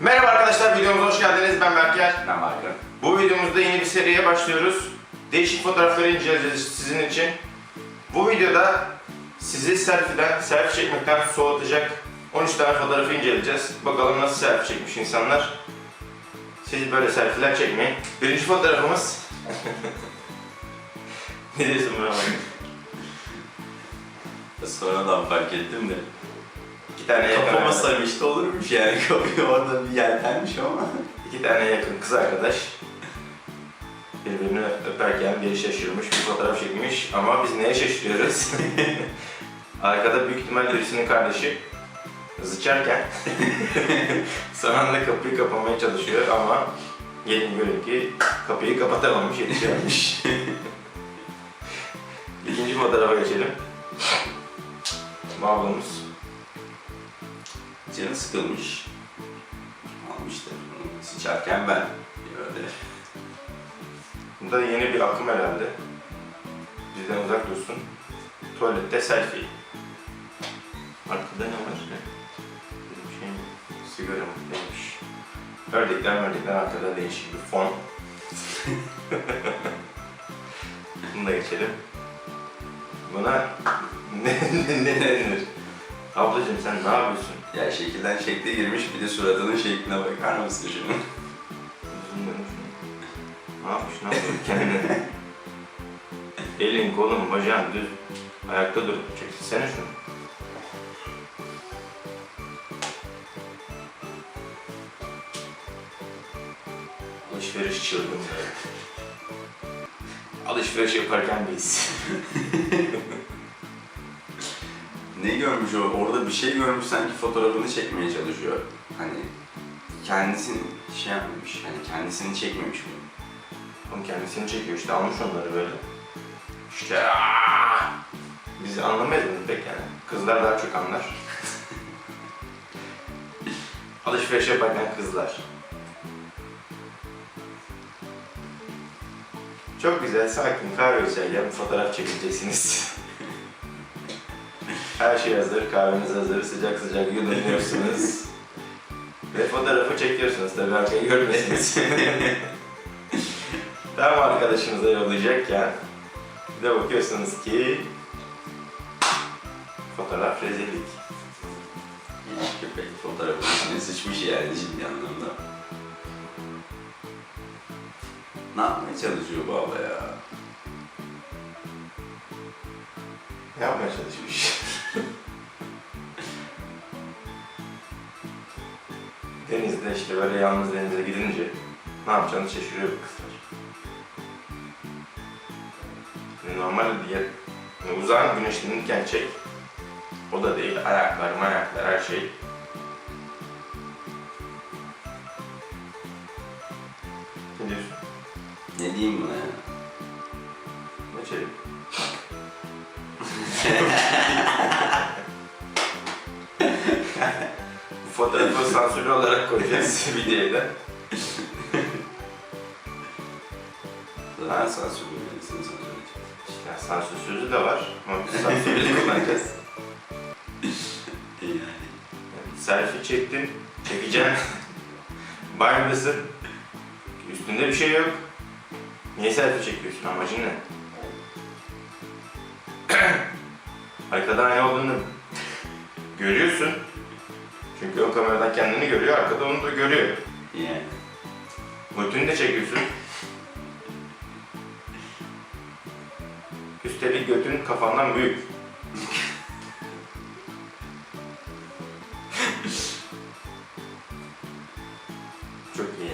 Merhaba arkadaşlar, videomuza hoş geldiniz. Ben Berker. Ben Marka. Bu videomuzda yeni bir seriye başlıyoruz. Değişik fotoğrafları inceleyeceğiz sizin için. Bu videoda sizi selfie'den, selfie çekmekten soğutacak 13 tane fotoğrafı inceleyeceğiz. Bakalım nasıl selfie çekmiş insanlar. Siz böyle selfie'ler çekmeyin. Birinci fotoğrafımız... ne diyorsun buna bak? Sonradan fark ettim de. İki tane yakın, Kafama sarmıştı olurmuş yani. Kapıyı orada bir yeltenmiş ama. iki tane yakın kız arkadaş birbirini öperken biri şaşırmış, bir fotoğraf çekmiş ama biz neye şaşırıyoruz? Arkada büyük ihtimal birisinin kardeşi zıçarken son anda kapıyı kapamaya çalışıyor ama gelin görün ki kapıyı kapatamamış, yetişememiş. İkinci fotoğrafa geçelim. Bu ablamız Canı sıkılmış. Almıştır. Sıçarken ben. Böyle. Bunda yeni bir akım herhalde. Bizden uzak dursun. Tuvalette selfie. Arkada ne var? Bir şey mi? Sigara mı? Neymiş? Ördekler ördekler arkada değişik bir fon. Bunu da geçelim. Buna ne, ne, ne denir? Ablacım sen ne yapıyorsun? Ya şekilden şekle girmiş bir de suratının şekline bakar mısın dönüş. Ne yapmış, ne yapıyor kendine? Elin, kolun, bacağın düz. Ayakta dur. Çeksene şunu. Alışveriş çılgınlığı. Alışveriş yaparken biz. Ne görmüş o? Orada bir şey görmüş sanki fotoğrafını çekmeye çalışıyor. Hani kendisini şey yapmamış. Hani kendisini çekmemiş mi? Onun kendisini çekiyor işte almış onları böyle. İşte aaa! Biz anlamayız bunu pek yani. Kızlar daha çok anlar. Alışveriş yaparken kızlar. Çok güzel, sakin, kahve içerken fotoğraf çekeceksiniz. Her şey hazır, kahveniz hazır, sıcak sıcak yudumluyorsunuz. Ve fotoğrafı çekiyorsunuz tabii arkayı görmesiniz. Tam arkadaşınıza yollayacakken bir de bakıyorsunuz ki fotoğraf rezillik. Genç köpek fotoğrafın içine sıçmış yani ciddi anlamda. Ne yapmaya çalışıyor bu abla ya? Ne yapmaya çalışmış? Denizde işte böyle yalnız denize gidince ne yapacağını şaşırıyor bu kızlar. Normal diye uzağın güneşlenirken çek. O da değil, ayaklar, mayaklar, her şey. Ne diyorsun? Ne diyeyim buna ya? Bu fotoğrafı sansürlü olarak koyacağız videoya da. Zaten sansür bilmelisiniz az önce. Ya sansür sözü de var ama biz sansürlü kullanacağız. Yani. Yani selfie çektin, çekeceksin. Banyodasın. Üstünde bir şey yok. Niye selfie çekiyorsun? Amacın ne? Arkada aynı olduğunu görüyorsun. Çünkü o kameradan kendini görüyor, arkada onu da görüyor. Yani. Götünü de çekiyorsun. Üstelik götün kafandan büyük. Çok iyi.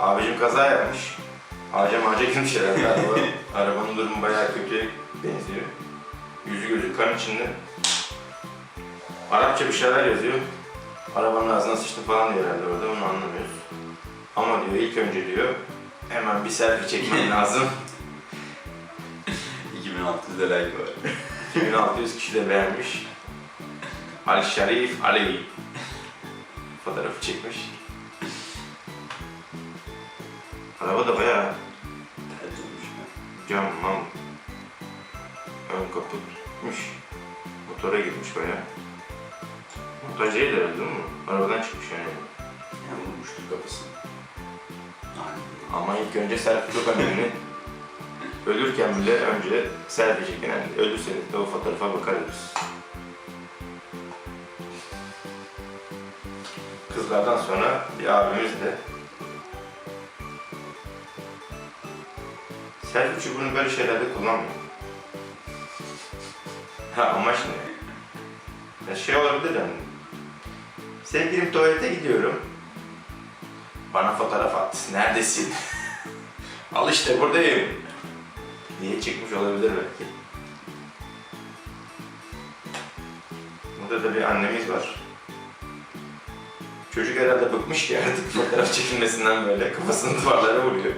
Abicim kaza yapmış. Ağaca mağaca girmiş herhalde araba. Arabanın durumu bayağı kötüye benziyor. Yüzü gözü kan içinde. Arapça bir şeyler yazıyor. Arabanın ağzına sıçtı falan diyor herhalde orada onu anlamıyoruz. Ama diyor ilk önce diyor hemen bir selfie çekmem lazım. 2600 like var. 2600 kişi de beğenmiş. Al Şerif Ali fotoğrafı çekmiş. Araba da bayağı Tertemiz. cam mam Ön kaputmuş. Motora gitmiş bayağı. Montaj değil herhalde değil mi? Arabadan çıkmış yani. Yani vurmuştur kafasını. Ama ilk önce selfie çok önemli. Ölürken bile önce selfie çekin. Yani ölürseniz de o fotoğrafa bakarız. Kızlardan sonra bir abimiz de Selfie çubuğunu böyle şeylerde kullanmıyor. Ha amaç ne? Ya şey olabilir yani. Sevgilim tuvalete gidiyorum. Bana fotoğraf at. Neredesin? Al işte buradayım. Diye çıkmış olabilir belki. Burada da bir annemiz var. Çocuk herhalde bıkmış ki artık fotoğraf çekilmesinden böyle kafasını duvarlara vuruyor.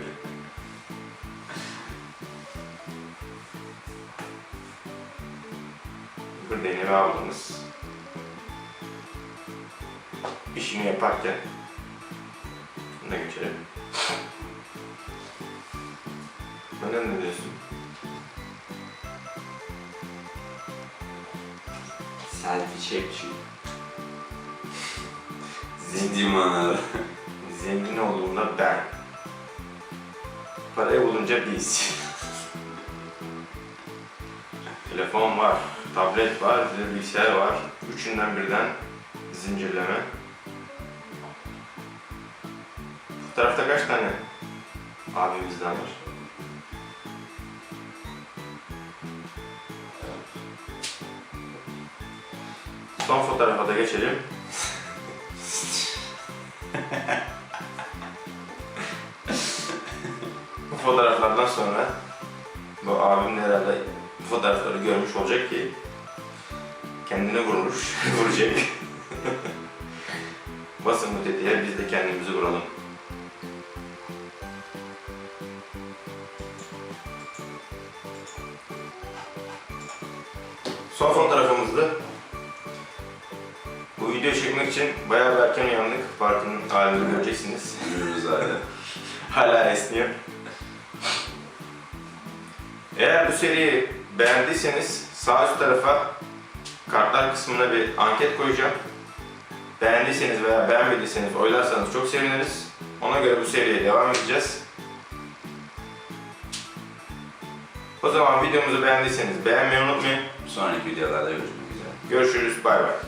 Ablamız. İşini yaparken Buna geçelim. Bana ne diyorsun? Selfie çekçi. Zengin, manada. zengin olduğunda ben. Parayı bulunca biz. Telefon var, tablet var, bilgisayar var. Üçünden birden zincirleme. Fotoğrafta kaç tane abimizden var? Son fotoğrafa da geçelim. Bu fotoğraflardan sonra bu abim de herhalde bu fotoğrafları görmüş olacak ki kendini vurmuş, vuracak. Basın bu tetiğe biz de kendimizi vuralım. Son fotoğrafımızdı. Bu videoyu çekmek için bayağı bir erken uyandık. Parkın halini göreceksiniz. Yürürüz hala. Hala esniyor. Eğer bu seriyi beğendiyseniz sağ üst tarafa kartlar kısmına bir anket koyacağım. Beğendiyseniz veya beğenmediyseniz oylarsanız çok seviniriz. Ona göre bu seriye devam edeceğiz. O zaman videomuzu beğendiyseniz beğenmeyi unutmayın. Sonraki videolarda görüşmek üzere. Görüşürüz. Bay bay.